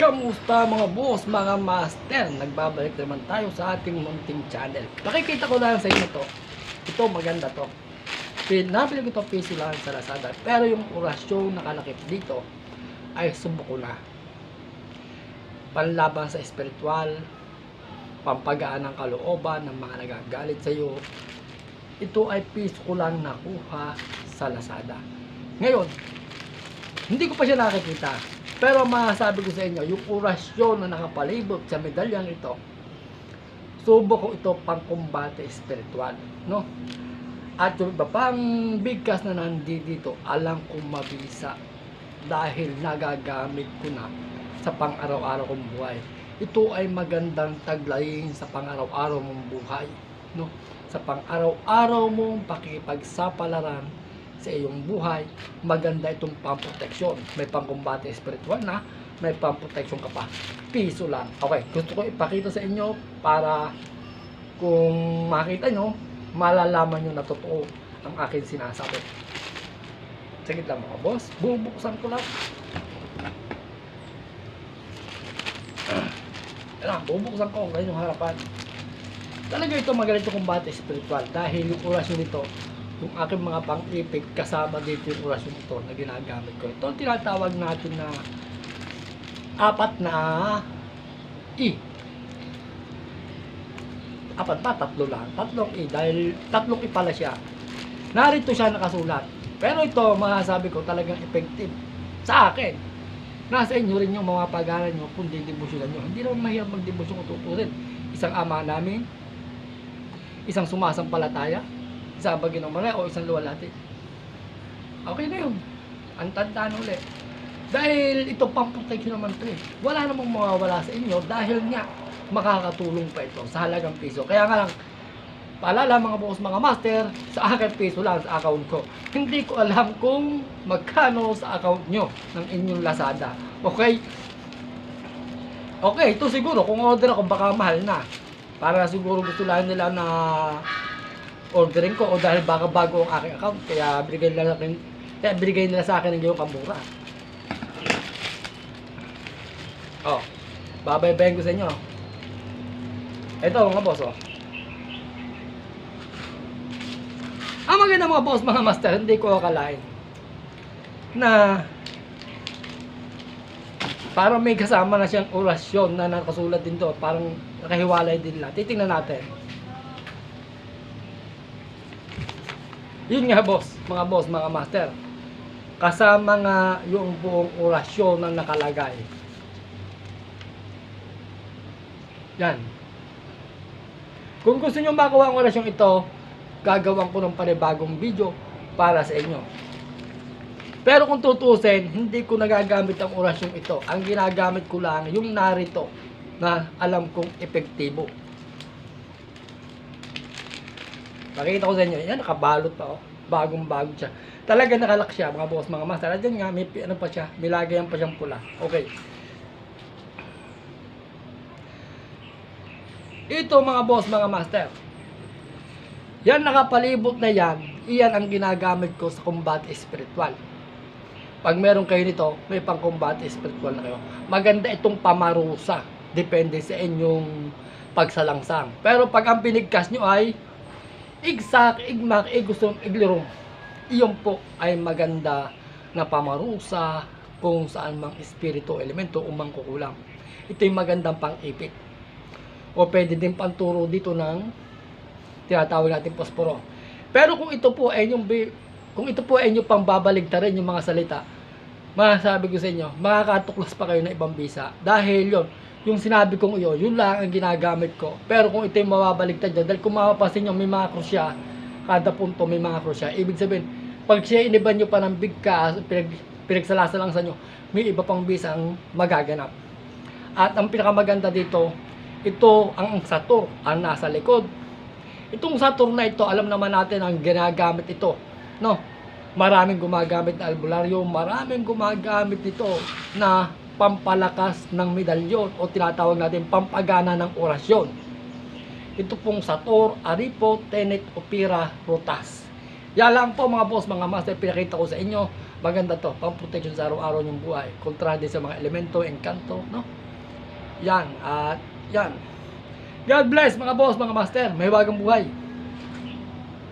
Kamusta mga boss, mga master? Nagbabalik naman tayo sa ating munting channel. Nakikita ko lang sa inyo to. Ito maganda to. Pin- Nabili ko to piso lang sa Lazada. Pero yung orasyon nakalakip dito ay subok ko na. Panlaban sa espiritual, pampagaan ng kalooban ng mga nagagalit sa iyo. Ito ay piso ko lang nakuha sa Lazada. Ngayon, hindi ko pa siya nakikita. Pero masasabi ko sa inyo, yung orasyon na nakapalibot sa medalyang ito, subo ko ito pang kumbate espiritual. No? At yung iba pang bigkas na nandito, alam kong mabisa dahil nagagamit ko na sa pang-araw-araw kong buhay. Ito ay magandang taglayin sa pang-araw-araw mong buhay. No? Sa pang-araw-araw mong pakipagsapalaran sa iyong buhay, maganda itong pamproteksyon. May pangkumbate espiritual na, may pamproteksyon ka pa. Piso lang. Okay, gusto ko ipakita sa inyo para kung makita nyo, malalaman nyo na totoo ang akin sinasabi. Sige lang mga boss, bubuksan ko lang. Ayan, bubuksan ko ang kanyang harapan. Talaga ito magaling kumbate espiritual dahil yung orasyon nito yung aking mga pang-ipig kasama dito yung orasyon ito na ginagamit ko. Ito tinatawag natin na apat na I. Apat ba? Tatlo lang. Tatlong I. Dahil tatlong I pala siya. Narito siya nakasulat. Pero ito, masasabi ko talagang effective sa akin. Nasa inyo rin yung mga pag-aaral nyo kung didibusyonan nyo. Hindi naman mahirap magdibusyon kung tutusin. Isang ama namin, isang sumasampalataya, isang bagay ng mali o isang luwalhati. Okay na yun. Ang tandaan ulit. Dahil ito pang protection naman to eh. Wala namang mawawala sa inyo dahil nga makakatulong pa ito sa halagang piso. Kaya nga lang, paalala mga boss, mga master, sa akin piso lang sa account ko. Hindi ko alam kung magkano sa account nyo ng inyong Lazada. Okay? Okay, ito siguro, kung order ako, baka mahal na. Para siguro gusto lang nila na ordering ko o dahil baka bago ang aking account kaya binigay nila sa akin kaya binigay nila sa akin ng yung kamura. Oh, babaybayin ko sa inyo. Ito mga boss oh. Ang maganda mga boss, mga master, hindi ko akalain na parang may kasama na siyang orasyon na nakasulat din to. Parang nakahiwalay din lang. Titingnan natin. Yun nga boss, mga boss, mga master. Kasama nga yung buong orasyon na nakalagay. Yan. Kung gusto nyo makuha ang orasyon ito, gagawan ko ng panibagong video para sa inyo. Pero kung tutusin, hindi ko nagagamit ang orasyong ito. Ang ginagamit ko lang yung narito na alam kong epektibo. Pakita ko sa inyo, yan nakabalot pa oh. Bagong bago siya. Talaga nakalak siya mga boss, mga master. Diyan nga, may ano pa siya, may lagayan pa siyang pula. Okay. Ito mga boss, mga master. Yan nakapalibot na yan, iyan ang ginagamit ko sa combat spiritual. Pag meron kayo nito, may pang combat spiritual na kayo. Maganda itong pamarusa. Depende sa inyong pagsalangsang. Pero pag ang pinigkas nyo ay igsak, igmak, igusong, iglirong. Iyon po ay maganda na pamarusa kung saan mang espiritu elemento umang kukulang. Ito yung magandang pang-ipit. O pwede din panturo dito ng tinatawag natin posporo. Pero kung ito po ay yung kung ito po ay inyong pang babaligtarin yung mga salita, masasabi ko sa inyo, makakatuklas pa kayo ng ibang bisa. Dahil yon yung sinabi kong yun, yun lang ang ginagamit ko. Pero kung ito yung mababaligtad dyan, dahil kung mapapansin nyo, may mga krus siya, kada punto may mga krus siya. Ibig sabihin, pag siya iniban nyo pa ng bigkas, pinag, pinagsalasa lang sa nyo, may iba pang bisa ang magaganap. At ang pinakamaganda dito, ito ang Satur, ang nasa likod. Itong Saturn na ito, alam naman natin ang ginagamit ito. No? Maraming gumagamit na albularyo, maraming gumagamit nito na pampalakas ng medalyon o tinatawag natin pampagana ng orasyon. Ito pong Sator, Aripo, Tenet, Opera, Rotas. Yan lang po mga boss, mga master, pinakita ko sa inyo Maganda to, pang protection sa araw-araw yung buhay. Kontra din sa mga elemento, engkanto, no? Yan, at yan. God bless mga boss, mga master. May bagang buhay.